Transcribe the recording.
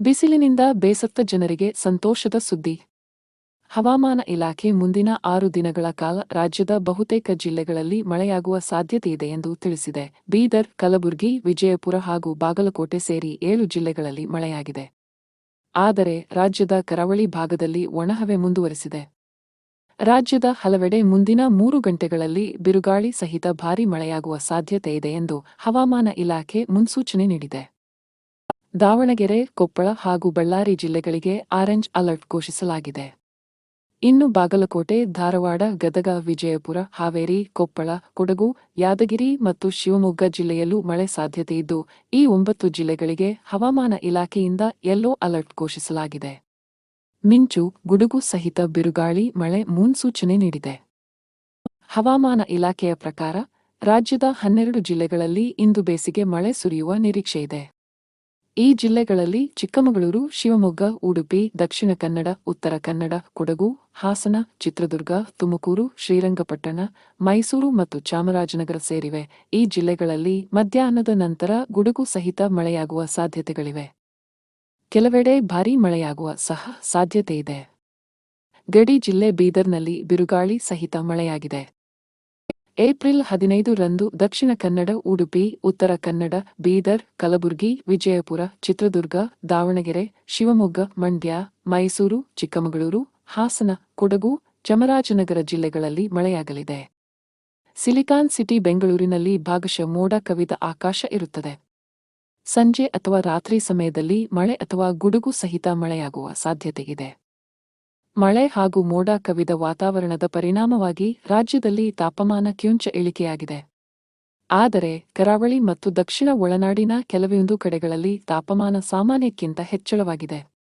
ಬಿಸಿಲಿನಿಂದ ಬೇಸತ್ತ ಜನರಿಗೆ ಸಂತೋಷದ ಸುದ್ದಿ. ಹವಾಮಾನ ಇಲಾಖೆ ಮುಂದಿನ ಆರು ದಿನಗಳ ಕಾಲ ರಾಜ್ಯದ ಬಹುತೇಕ ಜಿಲ್ಲೆಗಳಲ್ಲಿ ಮಳೆಯಾಗುವ ಸಾಧ್ಯತೆಯಿದೆ ಎಂದು ತಿಳಿಸಿದೆ. ಬೀದರ್, ಕಲಬುರಗಿ, ವಿಜಯಪುರ ಹಾಗೂ ಬಾಗಲಕೋಟೆ ಸೇರಿ ಏಳು ಜಿಲ್ಲೆಗಳಲ್ಲಿ ಮಳೆಯಾಗಿದೆ. ಆದರೆ ರಾಜ್ಯದ ಕರಾವಳಿ ಭಾಗದಲ್ಲಿ ಒಣಹವೆ ಮುಂದುವರೆಸಿದೆ. ರಾಜ್ಯದ ಹಲವೆಡೆ ಮುಂದಿನ ಮೂರು ಗಂಟೆಗಳಲ್ಲಿ ಬಿರುಗಾಳಿ ಸಹಿತ ಭಾರೀ ಮಳೆಯಾಗುವ ಸಾಧ್ಯತೆಯಿದೆ ಎಂದು ಹವಾಮಾನ ಇಲಾಖೆ ಮುನ್ಸೂಚನೆ ನೀಡಿದೆ. ದಾವಣಗೆರೆ, ಕೊಪ್ಪಳ ಹಾಗೂ ಬಳ್ಳಾರಿ ಜಿಲ್ಲೆಗಳಿಗೆ ಆರೆಂಜ್ ಅಲರ್ಟ್ ಘೋಷಿಸಲಾಗಿದೆ. ಇನ್ನು ಬಾಗಲಕೋಟೆ, ಧಾರವಾಡ, ಗದಗ, ವಿಜಯಪುರ, ಹಾವೇರಿ, ಕೊಪ್ಪಳ, ಕೊಡಗು, ಯಾದಗಿರಿ ಮತ್ತು ಶಿವಮೊಗ್ಗ ಜಿಲ್ಲೆಯಲ್ಲೂ ಮಳೆ ಸಾಧ್ಯತೆಯಿದ್ದು ಈ ಒಂಬತ್ತು ಜಿಲ್ಲೆಗಳಿಗೆ ಹವಾಮಾನ ಇಲಾಖೆಯಿಂದ ಯೆಲ್ಲೋ ಅಲರ್ಟ್ ಘೋಷಿಸಲಾಗಿದೆ. ಮಿಂಚು, ಗುಡುಗು ಸಹಿತ ಬಿರುಗಾಳಿ, ಮಳೆ ಮುನ್ಸೂಚನೆ ನೀಡಿದೆ. ಹವಾಮಾನ ಇಲಾಖೆಯ ಪ್ರಕಾರ, ರಾಜ್ಯದ ಹನ್ನೆರಡು ಜಿಲ್ಲೆಗಳಲ್ಲಿ ಇಂದು ಬೇಸಿಗೆ ಮಳೆ ಸುರಿಯುವ ನಿರೀಕ್ಷೆಯಿದೆ ಈ ಜಿಲ್ಲೆಗಳಲ್ಲಿ ಚಿಕ್ಕಮಗಳೂರು, ಶಿವಮೊಗ್ಗ, ಉಡುಪಿ, ದಕ್ಷಿಣ ಕನ್ನಡ, ಉತ್ತರ ಕನ್ನಡ, ಕೊಡಗು, ಹಾಸನ, ಚಿತ್ರದುರ್ಗ, ತುಮಕೂರು, ಶ್ರೀರಂಗಪಟ್ಟಣ, ಮೈಸೂರು ಮತ್ತು ಚಾಮರಾಜನಗರ ಸೇರಿವೆ. ಈ ಜಿಲ್ಲೆಗಳಲ್ಲಿ ಮಧ್ಯಾಹ್ನದ ನಂತರ ಗುಡುಗು ಸಹಿತ ಮಳೆಯಾಗುವ ಸಾಧ್ಯತೆಗಳಿವೆ. ಕೆಲವೆಡೆ ಭಾರೀ ಮಳೆಯಾಗುವ ಸಹ ಸಾಧ್ಯತೆಯಿದೆ. ಗಡಿ ಜಿಲ್ಲೆ ಬೀದರ್ನಲ್ಲಿ ಬಿರುಗಾಳಿ ಸಹಿತ ಮಳೆಯಾಗಿದೆ. ಏಪ್ರಿಲ್ ಹದಿನೈದು ರಂದು ದಕ್ಷಿಣ ಕನ್ನಡ, ಉಡುಪಿ, ಉತ್ತರ ಕನ್ನಡ, ಬೀದರ್, ಕಲಬುರಗಿ, ವಿಜಯಪುರ, ಚಿತ್ರದುರ್ಗ, ದಾವಣಗೆರೆ, ಶಿವಮೊಗ್ಗ, ಮಂಡ್ಯ, ಮೈಸೂರು, ಚಿಕ್ಕಮಗಳೂರು, ಹಾಸನ, ಕೊಡಗು, ಚಾಮರಾಜನಗರ ಜಿಲ್ಲೆಗಳಲ್ಲಿ ಮಳೆಯಾಗಲಿದೆ. ಸಿಲಿಕಾನ್ ಸಿಟಿ ಬೆಂಗಳೂರಿನಲ್ಲಿ ಭಾಗಶಃ ಮೋಡ ಕವಿದ ಆಕಾಶ ಇರುತ್ತದೆ. ಸಂಜೆ ಅಥವಾ ರಾತ್ರಿ ಸಮಯದಲ್ಲಿ ಮಳೆ ಅಥವಾ ಗುಡುಗು ಸಹಿತ ಮಳೆಯಾಗುವ ಸಾಧ್ಯತೆಯಿದೆ. ಮಳೆ ಹಾಗೂ ಮೋಡ ಕವಿದ ವಾತಾವರಣದ ಪರಿಣಾಮವಾಗಿ ರಾಜ್ಯದಲ್ಲಿ ತಾಪಮಾನ ಕ್ಯೂಂಚ ಇಳಿಕೆಯಾಗಿದೆ. ಆದರೆ, ಕರಾವಳಿ ಮತ್ತು ದಕ್ಷಿಣ ಒಳನಾಡಿನ ಕೆಲವೊಂದು ಕಡೆಗಳಲ್ಲಿ ತಾಪಮಾನ ಸಾಮಾನ್ಯಕ್ಕಿಂತ ಹೆಚ್ಚಳವಾಗಿದೆ.